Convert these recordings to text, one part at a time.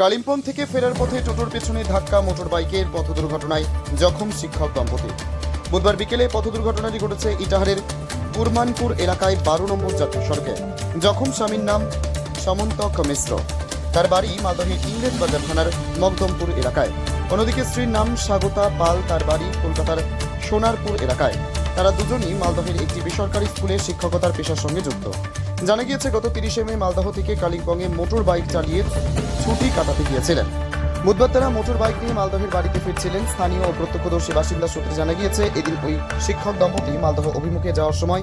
কালিম্পং থেকে ফেরার পথে টোটোর পেছনে ধাক্কা মোটর বাইকের পথ দুর্ঘটনায় জখম শিক্ষক দম্পতি। বুধবার বিকেলে পথ দুর্ঘটনাটি ঘটেছে ইটাহারের কুরমানপুর এলাকায় বারো নম্বর জাতীয় সড়কে। জখম স্বামীর নাম সমন্তক মিশ্র। তার বাড়ি মালদহের ইংরেজ বাজার থানার মকদমপুর এলাকায়। অন্যদিকে স্ত্রীর নাম স্বাগতা পাল, তার বাড়ি কলকাতার সোনারপুর এলাকায়। তারা দুজনই মালদহের একটি বেসরকারি স্কুলে শিক্ষকতার পেশার সঙ্গে যুক্ত। জানা গিয়েছে, গত তিরিশে মে মালদহ থেকে কালিম্পংয়ে মোটর বাইক চালিয়ে ছুটি কাটাতে গিয়েছিলেন। বুধবার তারা মোটর বাইক নিয়ে মালদহের বাড়িতে ফিরছিলেন। স্থানীয় ও প্রত্যক্ষদর্শী বাসিন্দা সূত্রে জানা গিয়েছে, এদিন ওই শিক্ষক দম্পতি মালদহ অভিমুখে যাওয়ার সময়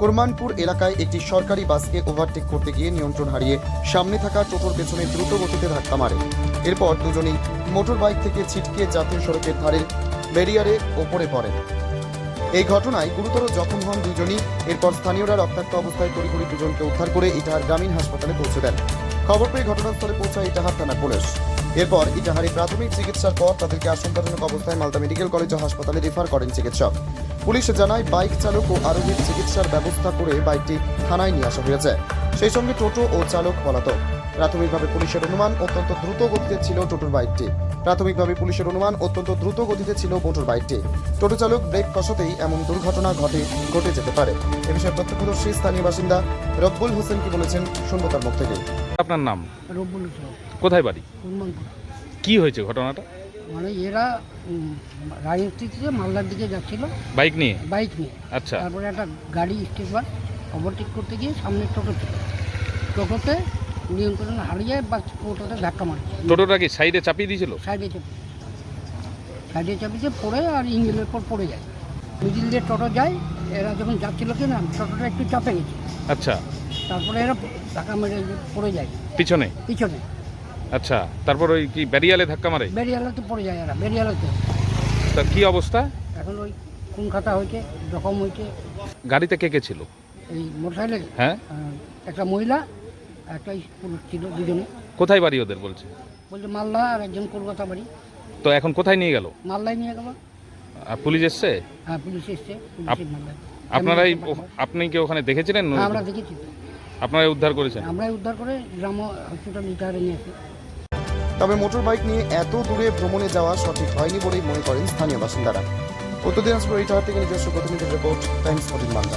কোরমানপুর এলাকায় একটি সরকারি বাসকে ওভারটেক করতে গিয়ে নিয়ন্ত্রণ হারিয়ে সামনে থাকা টোটোর পেছনে দ্রুত গতিতে ধাক্কা মারে। এরপর দুজনেই মোটর বাইক থেকে ছিটকে জাতীয় সড়কের ধারের ব্যারিয়ারে ওপরে পড়েন। এই ঘটনায় গুরুতর জখম হন দুজনই। এরপর স্থানীয়রা রক্তাক্ত অবস্থায় তড়িঘড়ি দুজনকে উদ্ধার করে ইটাহার গ্রামীণ হাসপাতালে পৌঁছে দেন। খবর পেয়ে ঘটনাস্থলে পৌঁছায় ইটাহার থানা পুলিশ। এরপর ইটাহারে প্রাথমিক চিকিৎসার পর তাদেরকে আশঙ্কাজনক অবস্থায় মালদা মেডিকেল কলেজ ও হাসপাতালে রেফার করেন চিকিৎসক। পুলিশ জানায়, বাইক চালক ও আরোহীর চিকিৎসার ব্যবস্থা করে বাইকটি থানায় নিয়ে আসা হয়েছে। সেই সঙ্গে টোটো ও চালক পলাতক। প্রাথমিকভাবে পুলিশের অনুমান, অত্যন্ত দ্রুত গতিতে ছিল টোটোর বাইকটি। প্রাথমিকভাবে পুলিশের অনুমান অত্যন্ত দ্রুত গতিতে ছিল মোটর বাইকটি। টোটো চালক ব্রেক কষাতেই এমন দুর্ঘটনা ঘটে ঘটে যেতে পারে। এ বিষয়ে প্রত্যক্ষদর্শী স্থানীয় বাসিন্দা রব্বুল হোসেন কি বলেছেন শুনব তার মুখ থেকে। আপনার নাম? রব্বুল ইসলাম কোথায় বাড়ি? কি হয়েছে ঘটনাটা? মানে এরা রাজনীতি থেকে মালদার দিকে যাচ্ছিল। বাইক নিয়ে? বাইক নিয়ে। আচ্ছা। তারপরে একটা গাড়ি বাস ওভারটেক করতে গিয়ে সামনে টোটো ছিল। টোটোতে নিয়ন্ত্রণ হারিয়ে বা টোটোতে ধাক্কা মারছে। টোটোটা কি সাইডে চাপিয়ে দিয়েছিল? সাইডে চাপি সাইডে চাপিতে পড়ে আর ইঞ্জিনের পর পড়ে যায়। মিডিল দিয়ে টোটো যায় এরা যখন যাচ্ছিল কি না টোটোটা একটু চাপে গেছে। আচ্ছা। তারপরে এরা ধাক্কা মেরে পড়ে যায়। পিছনে? পিছনে। আচ্ছা তারপর ওই কি ব্যারিয়ালে ধাক্কা মারে? বেরিয়ালাতে পড়ে যায় এরা বেরিয়ালাতে তার কি অবস্থা? এখন ওই খুন খাতা হয়েছে জখম হয়েছে। গাড়িতে কে কে ছিল? এই মোটরসাইকেলে হ্যাঁ? একটা মহিলা একটা পুরুষ ছিল দুজনে। কোথায় বাড়ি ওদের বলছে? বলছে মালদা আর একজন কলকাতা বাড়ি। তো এখন কোথায় নিয়ে গেল? মালদায় নিয়ে গেল। আর পুলিশ এসছে? হ্যাঁ পুলিশ এসছে পুলিশের মালদায়। আপনারাই আপনি কি ওখানে দেখেছিলেন? হ্যাঁ, আমরা দেখেছি। আপনারাই উদ্ধার করেছেন? আমরাই উদ্ধার করে গ্রাম হসপিটাল ইটাহারে নিয়ে আসি। তবে মোটর বাইক নিয়ে এত দূরে ভ্রমণে যাওয়া সঠিক হয়নি বলেই মনে করেন স্থানীয় বাসিন্দারা। উত্তর দিনাজপুর ইটাহার থেকে নিজস্ব প্রতিনিধির রিপোর্ট টাইমস ফোর্টিন বাংলা।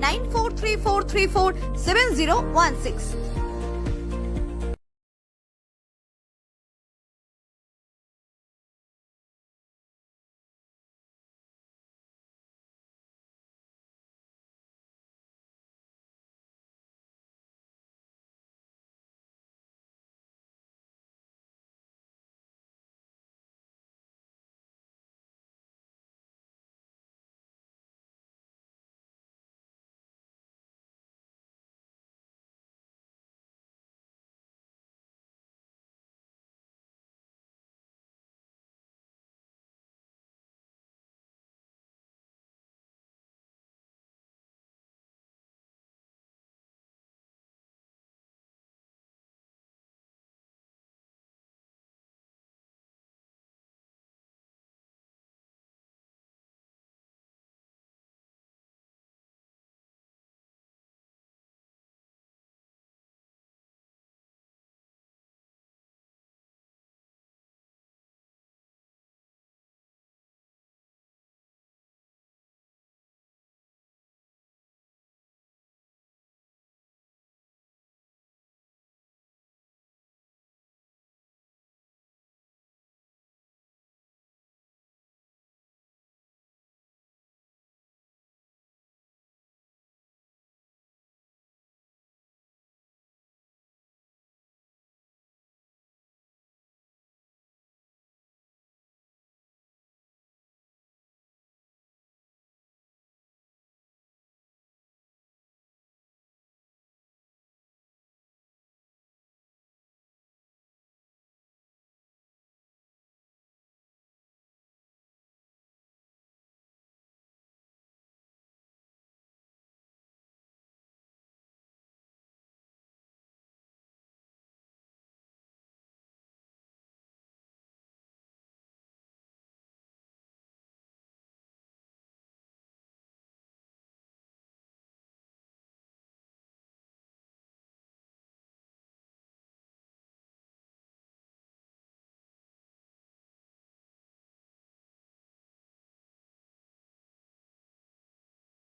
94343470016.